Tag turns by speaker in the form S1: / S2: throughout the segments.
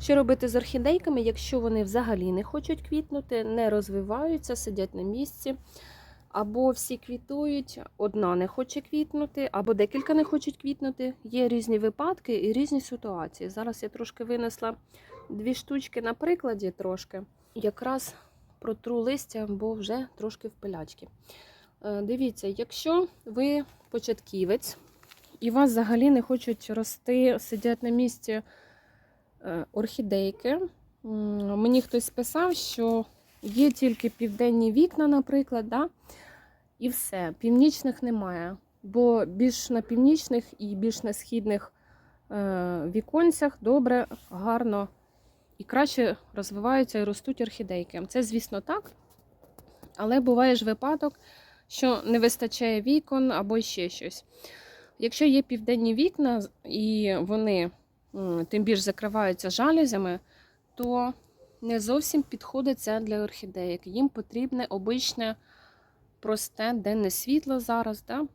S1: Що робити з орхідейками, якщо вони взагалі не хочуть квітнути, не розвиваються, сидять на місці, або всі квітують, одна не хоче квітнути, або декілька не хочуть квітнути. Є різні випадки і різні ситуації. Зараз я трошки винесла дві штучки на прикладі трошки. Якраз протру листя, бо вже трошки в пилячки. Е, Дивіться, якщо ви початківець і вас взагалі не хочуть рости, сидять на місці орхідейки. Мені хтось писав, що є тільки південні вікна, наприклад, да? і все. Північних немає. Бо більш на північних і більш на східних е, віконцях добре, гарно і краще розвиваються і ростуть орхідейки. Це, звісно, так. Але буває ж випадок, що не вистачає вікон або ще щось. Якщо є південні вікна і вони тим більш закриваються жалюзями, то не зовсім підходить це для орхідеїк. Їм потрібне обичне просте денне світло зараз, да?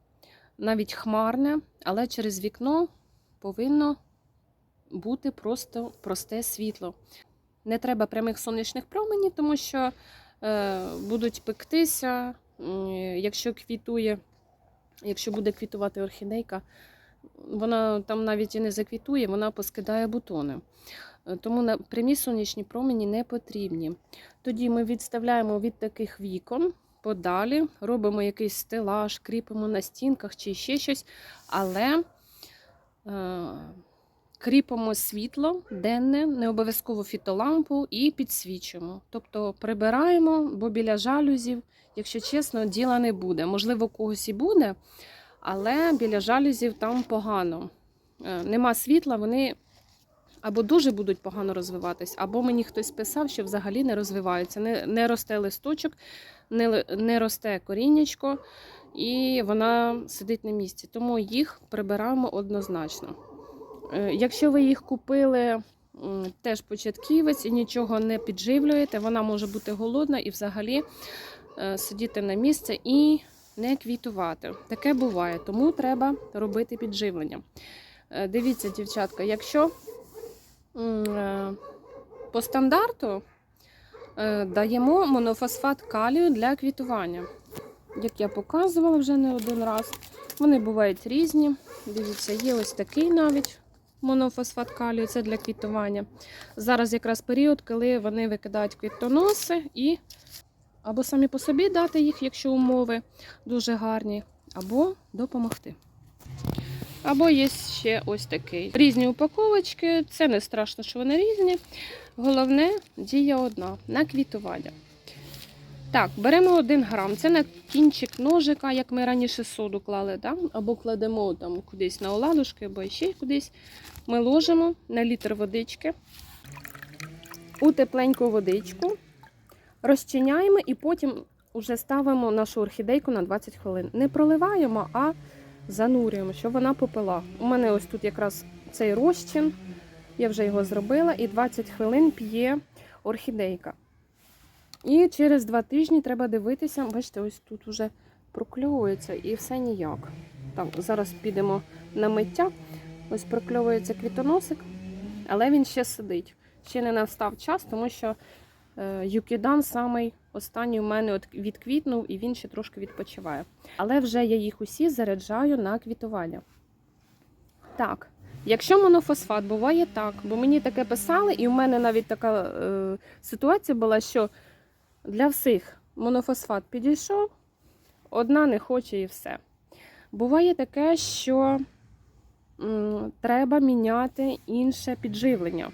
S1: навіть хмарне, але через вікно повинно бути просто просте світло. Не треба прямих сонячних променів, тому що е, будуть пектися, м, якщо квітує, якщо буде квітувати орхідейка, вона там навіть і не заквітує, вона поскидає бутони. Е, Тому прямі сонячні промені не потрібні. Тоді ми відставляємо від таких вікон подалі, робимо якийсь стелаж, кріпимо на стінках чи ще щось, але е, кріпимо світло денне, не обов'язково фітолампу і підсвічуємо. Тобто прибираємо, бо біля жалюзів, якщо чесно, діла не буде. Можливо, когось і буде, але біля жалюзів там погано. Е, Нема світла, вони або дуже будуть погано розвиватись, або мені хтось писав, що взагалі не розвиваються. Не, не росте листочок, не, не росте коріннячко, і вона сидить на місці. Тому їх прибираємо однозначно. Е, Якщо ви їх купили теж початківець і нічого не підживлюєте, вона може бути голодна і взагалі е, сидіти на місці і не квітувати. Таке буває, тому треба робити підживлення. Е, Дивіться, дівчатка, якщо е, по стандарту е, даємо монофосфат калію для квітування. Як я показувала вже не один раз. Вони бувають різні. Дивіться, є ось такий навіть монофосфат калію, це для квітування. Зараз якраз період, коли вони викидають квітоноси і або самі по собі дати їх, якщо умови дуже гарні, або допомогти. Або є ще ось такий. Різні упаковочки, це не страшно, що вони різні. Головне, дія одна на квітування. Так, беремо 1 грам. Це на кінчик ножика, як ми раніше соду клали, да? або кладемо там кудись на оладушки, або ще кудись. Ми ложимо на літр водички у тепленьку водичку, розчиняємо і потім вже ставимо нашу орхідейку на 20 хвилин. Не проливаємо, а занурюємо, щоб вона попила. У мене ось тут якраз цей розчин, я вже його зробила, і 20 хвилин п'є орхідейка. І через два тижні треба дивитися, бачите, ось тут вже прокльовується і все ніяк. Так, зараз підемо на миття. Ось прокльовується квітоносик, але він ще сидить. Ще не настав час, тому що Юкідан самий останній у мене от відквітнув і він ще трошки відпочиває. Але вже я їх усі заряджаю на квітування. Так, якщо монофосфат буває так, бо мені таке писали, і у мене навіть така е, ситуація була, що для всіх монофосфат підійшов, одна не хоче і все. Буває таке, що м, треба міняти інше підживлення.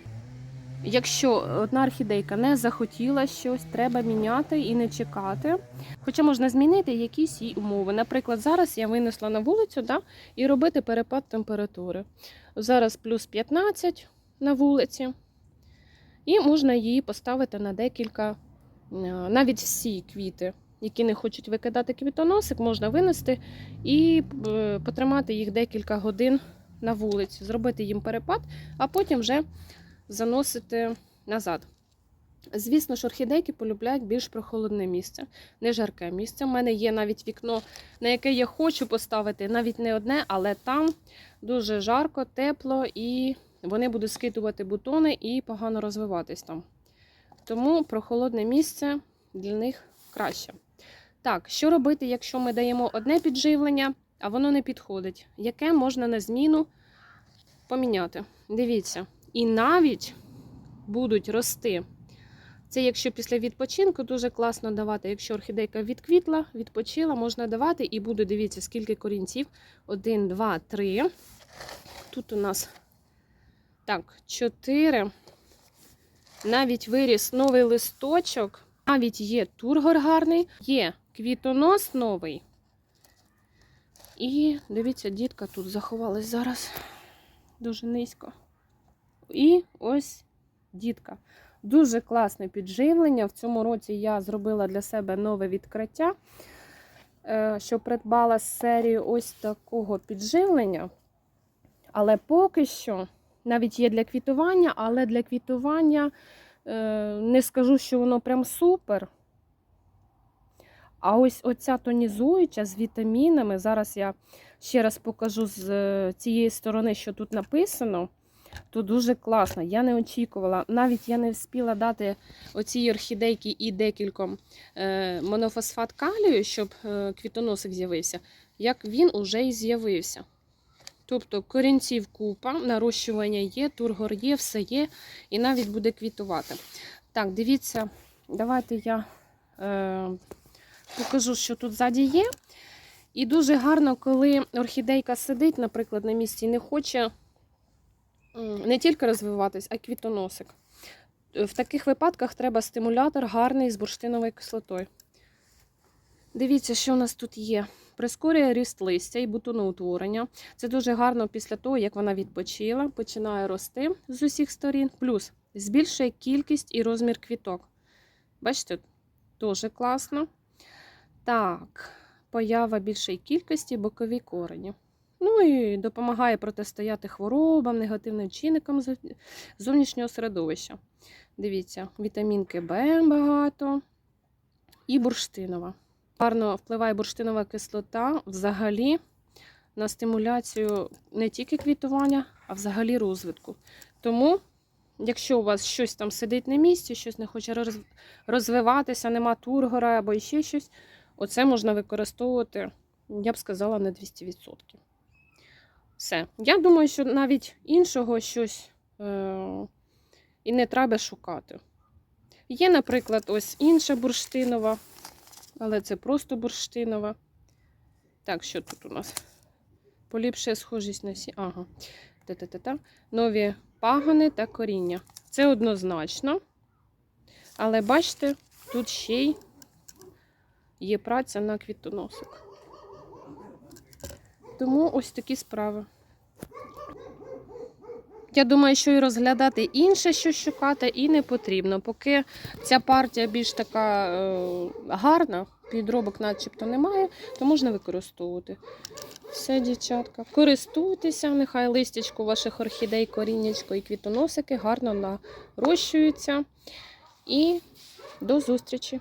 S1: Якщо одна орхідейка не захотіла щось, треба міняти і не чекати. Хоча можна змінити якісь її умови. Наприклад, зараз я винесла на вулицю да, і робити перепад температури. Зараз плюс 15 на вулиці, і можна її поставити на декілька, е, навіть всі квіти, які не хочуть викидати квітоносик, можна винести і е, потримати їх декілька годин на вулиці, зробити їм перепад, а потім вже заносити назад. Звісно ж, орхідейки полюбляють більш прохолодне місце, не жарке місце. У мене є навіть вікно, на яке я хочу поставити, навіть не одне, але там дуже жарко, тепло і вони будуть скидувати бутони і погано розвиватись там. Тому прохолодне місце для них краще. Так, що робити, якщо ми даємо одне підживлення, а воно не підходить? Яке можна на зміну поміняти? Дивіться, і навіть будуть рости. Це якщо після відпочинку дуже класно давати. Якщо орхідейка відквітла, відпочила, можна давати і буде, дивіться, скільки корінців. Один, два, три. Тут у нас так, чотири. Навіть виріс новий листочок. Навіть є тургор гарний, є квітонос новий. І дивіться, дітка тут заховалась зараз дуже низько. І ось дітка. Дуже класне підживлення. В цьому році я зробила для себе нове відкриття, е, що придбала серію ось такого підживлення. Але поки що, навіть є для квітування, але для квітування е, не скажу, що воно прям супер. А ось оця тонізуюча з вітамінами. Зараз я ще раз покажу з е, цієї сторони, що тут написано. То дуже класно. Я не очікувала. Навіть я не встигла дати оцій орхідейки і декільком е, монофосфат калію, щоб е, квітоносик з'явився, як він уже і з'явився. Тобто корінців купа, нарощування є, тургор є, все є, і навіть буде квітувати. Так, дивіться, давайте я е, покажу, що тут ззаді є. І дуже гарно, коли орхідейка сидить, наприклад, на місці і не хоче не тільки розвиватись, а й квітоносик. В таких випадках треба стимулятор гарний з бурштиновою кислотою. Дивіться, що у нас тут є. Прискорює ріст листя і бутоноутворення. Це дуже гарно після того, як вона відпочила, починає рости з усіх сторін. Плюс збільшує кількість і розмір квіток. Бачите, теж класно. Так, поява більшої кількості бокові корені. Ну і допомагає протистояти хворобам, негативним чинникам зовнішнього середовища. Дивіться, вітамінки Б багато і бурштинова. Гарно впливає бурштинова кислота взагалі на стимуляцію не тільки квітування, а взагалі розвитку. Тому, якщо у вас щось там сидить на місці, щось не хоче розвиватися, нема тургора або ще щось, оце можна використовувати, я б сказала, на 200%. Все. Я думаю, що навіть іншого щось е- і не треба шукати. Є, наприклад, ось інша бурштинова, але це просто бурштинова. Так, що тут у нас? Поліпшує схожість на сі. Ага. Та-та-та-та. Нові пагони та коріння. Це однозначно. Але бачите, тут ще й є праця на квітоносик. Тому ось такі справи. Я думаю, що і розглядати інше, що шукати, і не потрібно. Поки ця партія більш така е, гарна, підробок начебто немає, то можна використовувати. Все, дівчатка. Користуйтеся, нехай листячко ваших орхідей, коріннячко і квітоносики гарно нарощуються. І до зустрічі!